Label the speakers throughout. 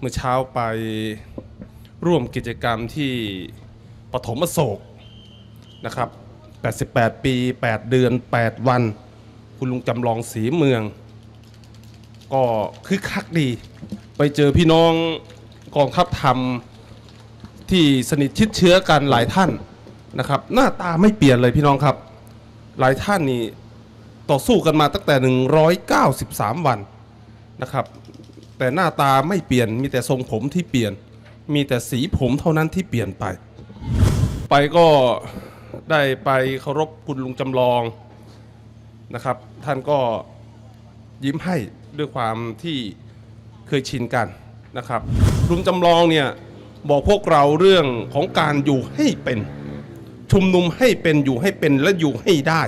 Speaker 1: เมื่อเช้าไปร่วมกิจกรรมที่ปฐมโศกนะครับ 88 ปี 8 เดือน 8 วัน คุณลุงจำลองสีเมือง ก็คึกคักดี ไปเจอพี่น้องกองทัพธรรมที่สนิทชิดเชื้อกันหลายท่านนะครับ หน้าตาไม่เปลี่ยนเลยพี่น้องครับ หลายท่านนี่ต่อสู้กันมาตั้งแต่ 193 วันนะครับ แต่หน้าตาไม่เปลี่ยนมีแต่ทรงผมที่เปลี่ยน มีแต่สีผมเท่านั้นที่เปลี่ยนไป ไปก็ได้ไปเคารพคุณลุงจำลองนะครับ ท่านก็ยิ้มให้ด้วยความที่เคยชินกันนะครับลุงจำลองเนี่ยบอกพวกเราเรื่องของการอยู่ให้เป็น ชุมนุมให้เป็นอยู่ให้เป็นและอยู่ให้ได้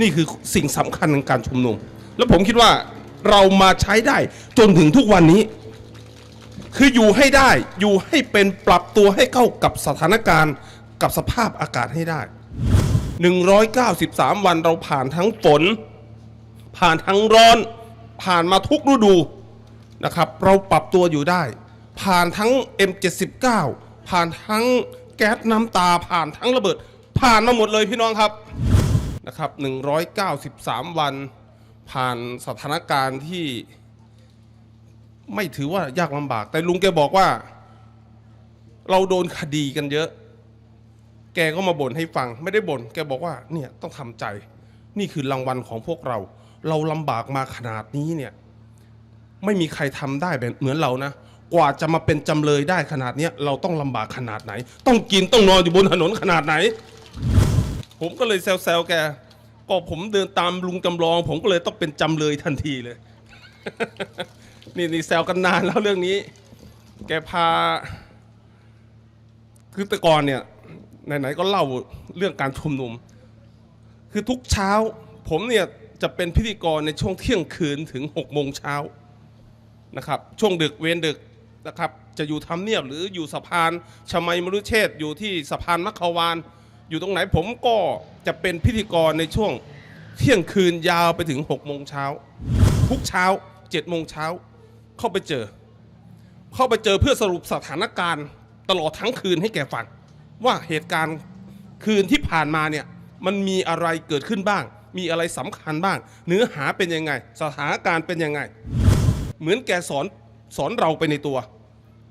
Speaker 1: นี่คือสิ่งสำคัญในการชุมนุม แล้วผมคิดว่า เรามาใช้ได้ จนถึงทุกวันนี้ คืออยู่ให้ได้อยู่ให้เป็นปรับตัวให้เข้ากับสถานการณ์กับสภาพอากาศให้ได้ 193 วันเราผ่านทั้งฝน ผ่านทั้งร้อน ผ่านมาทุกฤดูนะครับ เราปรับตัวอยู่ได้ ผ่านทั้ง M79 ผ่านทั้งแก๊สน้ำตาผ่านทั้งระเบิด ผ่านมาหมดเลยพี่น้องครับนะครับ 193 วัน ผ่านสถานการณ์ที่ไม่ถือว่ายากลำบาก แต่ลุงแกบอกว่า เราโดนคดีกันเยอะ แกก็มาบ่นให้ฟัง ไม่ได้บ่นแกบอกว่าเนี่ยต้องทำใจ นี่คือรางวัลของพวกเรา เราลำบากมาขนาดนี้เนี่ย ไม่มีใครทำได้แบบเหมือนเรานะกว่าจะมาเป็นจำเลยได้ขนาดเนี้ยเราต้องลำบากขนาดไหน ต้องกินต้องนอนอยู่บนถนนขนาดไหน ผมก็เลยแซวๆแก ก็ผมเดินตามลุงจำลอง ผมก็เลยต้องเป็นจำเลยทันทีเลย นี่นี่แซวกันนานแล้วเรื่องนี้ แกพา คือแต่ก่อนเนี่ยไหนๆก็เล่าเรื่องการชุมนุม คือทุกเช้า ผมเนี่ยจะเป็นพิธีกรในช่วงเที่ยงคืนถึง6กโมงเช้านะครับ ช่วงดึกเวนดึกนะครับ จะอยู่ทำเนียบหรืออยู่สะพานชมัยมรุเชษฐ์อยู่ที่สะพานมัคควาน อยู่ตรงไหนผมก็จะเป็นพิธีกรในช่วงเที่ยงคืนยาวไปถึง6กโมงเช้าทุกเช้า7จ็ดโมงเช้าเข้าไปเจอ เข้าไปเจอเพื่อสรุปสถานการณ์ตลอดทั้งคืนให้แกฟัง ว่าเหตุการณ์คืนที่ผ่านมาเนี่ยมันมีอะไรเกิดขึ้นบ้าง มีอะไรสำคัญบ้าง เนื้อหาเป็นยังไง สถานการณ์เป็นยังไง เหมือนแกสอนสอนเราไปในตัว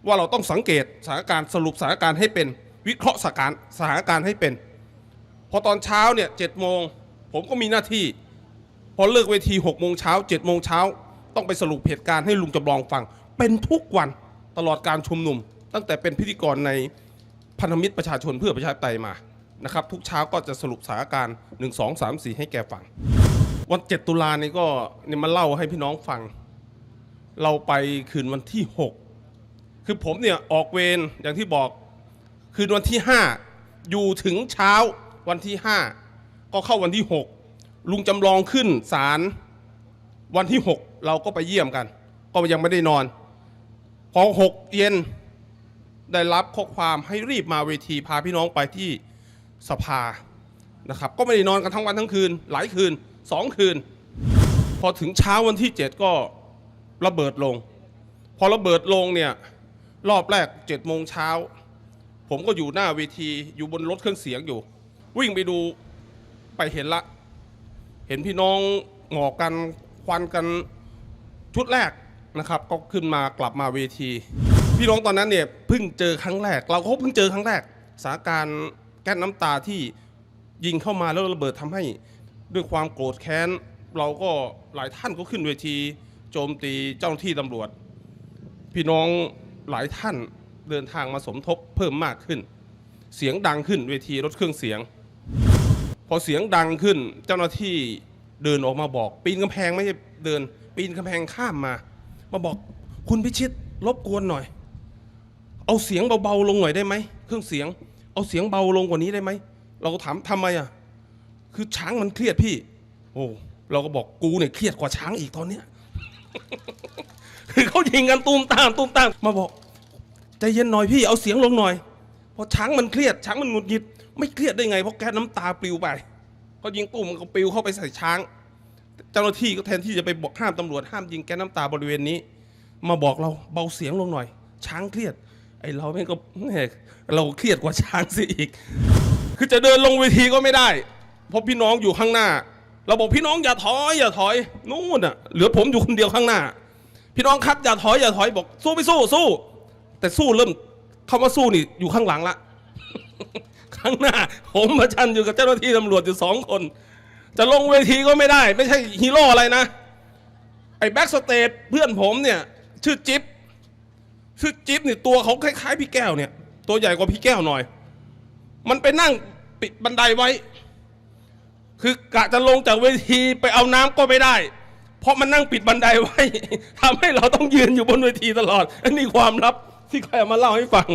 Speaker 1: ว่าเราต้องสังเกตสถานการณ์สรุปสถานการณ์ให้เป็น วิเคราะห์สถานการณ์สถานการณ์ให้เป็น พอตอนเช้าเนี่ยเจ็ดโมงผมก็มีหน้าที่ พอเลิกเวที6กโมงเช้าเจ็ดโมงเช้าต้องไปสรุปเหตุการณ์ให้ลุงจำลองฟัง เป็นทุกวันตลอดการชุมนุม ตั้งแต่เป็นพิธีกรในพันธมิตรประชาชนเพื่อประชาธิปไตยมานะครับทุกเช้าก็จะสรุปสถานการณ์1 2 3 4 ให้แกฟัง วัน 7 ตุลานี่ก็เนี่ยมาเล่าให้พี่น้องฟัง เราไปคืนวันที่ 6 คือผมเนี่ยออกเวรอย่างที่บอก คืนวันที่ 5 อยู่ถึงเช้าวันที่ 5 ก็เข้าวันที่ 6 ลุงจำลองขึ้นศาลวันที่ 6 เราก็ไปเยี่ยมกัน ก็ยังไม่ได้นอน พอ 6 เย็นได้รับข้อความให้รีบมาเวทีพาพี่น้องไปที่สภานะครับ ก็ไม่ได้นอนกันทั้งวันทั้งคืน หลายคืน 2 คืน พอถึงเช้าวันที่ 7 ก็ระเบิดลง พอระเบิดลงเนี่ยรอบแรก7โมงเช้า ผมก็อยู่หน้าเวทีอยู่บนรถเครื่องเสียงอยู่ วิ่งไปดูไปเห็นละ เห็นพี่น้องหงอกกันควันกันชุดแรกนะครับ ก็ขึ้นมากลับมาเวที พี่น้องตอนนั้นเนี่ยเพิ่งเจอครั้งแรก เราก็เพิ่งเจอครั้งแรกสถานการณ์แก๊สน้ำตาที่ยิงเข้ามาแล้วระเบิดทำให้ด้วยความโกรธแค้น เราก็หลายท่านก็ขึ้นเวที โจมตีเจ้าหน้าที่ตำรวจ พี่น้องหลายท่าน เดินทางมาสมทบเพิ่มมากขึ้น เสียงดังขึ้นเวทีรถเครื่องเสียง พอเสียงดังขึ้นเจ้าหน้าที่เดินออกมาบอก ปีนกำแพงไม่ใช่เดิน ปีนกำแพงข้ามมา มาบอกคุณพิชิตรบกวนหน่อย เอาเสียงเบาๆลงหน่อยได้ไหมเครื่องเสียง เอาเสียงเบาลงกว่านี้ได้ไหมเราก็ถามทำไมอะคือช้างมันเครียดพี่ โอ้เราก็บอกกูเนี่ยเครียดกว่าช้างอีกตอนเนี้ยคือเขายิงกันตูมตามตูมตามมาบอก ใจเย็นหน่อยพี่เอาเสียงลงหน่อยเพราะช้างมันเครียดช้างมันหงุดหงิด ไม่เครียดได้ไงเพราะแก๊สน้ำตาปลิวไปเขายิงตุ้มมันก็ปลิวเข้าไปใส่ช้าง เจ้าหน้าที่ก็แทนที่จะไปบอกห้ามตำรวจห้ามยิงแก๊สน้ำตาบริเวณนี้ มาบอกเราเบาเสียงลงหน่อย ช้างเครียด ไอเราแม่งก็เราเครียดกว่าช้างสิอีก คือจะเดินลงเวทีก็ไม่ได้เพราะพี่น้องอยู่ข้างหน้า เราบอกพี่น้องอย่าถอยอย่าถอยนู่นอะเหลือผมอยู่คนเดียวข้างหน้า พี่น้องครับอย่าถอยอย่าถอยบอกสู้ไม่สู้สู้ แต่สู้เริ่มคำว่าสู้นี่อยู่ข้างหลังละข้างหน้า ผมประชันอยู่กับเจ้าหน้าที่ตำรวจอยู่สองคน จะลงเวทีก็ไม่ได้ ไม่ใช่ฮีโร่อะไรนะ ไอ้แบ็กสเตจเพื่อนผมเนี่ย ชื่อจิ๊บชื่อจิ๊บเนี่ยตัวเขาคล้ายๆพี่แก้วเนี่ย ตัวใหญ่กว่าพี่แก้วหน่อย มันไปนั่งปิดบันไดไว้ คือกะจะลงจากเวทีไปเอาน้ำก็ไม่ได้ เพราะมันนั่งปิดบันไดไว้ทำให้เราต้องยืนอยู่บนเวทีตลอดอันนี้ความลับ ที่ใครเอามาเล่าให้ฟัง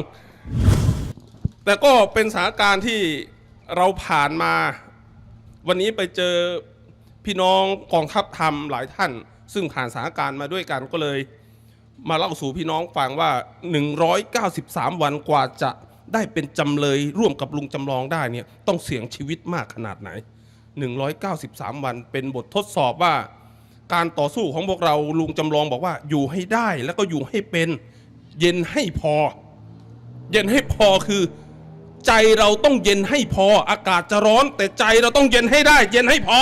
Speaker 1: แต่ก็เป็นสถานการณ์ที่เราผ่านมา วันนี้ไปเจอพี่น้องกองทัพธรรมหลายท่าน ซึ่งผ่านสถานการณ์มาด้วยกันก็เลย มาเล่าสู่พี่น้องฟังว่า 193 วันกว่าจะได้เป็นจำเลยร่วมกับลุงจำลองได้เนี่ยต้องเสี่ยงชีวิตมากขนาดไหน 193 วันเป็นบททดสอบว่า การต่อสู้ของพวกเราลุงจำลองบอกว่าอยู่ให้ได้แล้วก็อยู่ให้เป็น เย็นให้พอ เย็นให้พอคือ ใจเราต้องเย็นให้พอ อากาศจะร้อน แต่ใจเราต้องเย็นให้ได้ เย็นให้พอ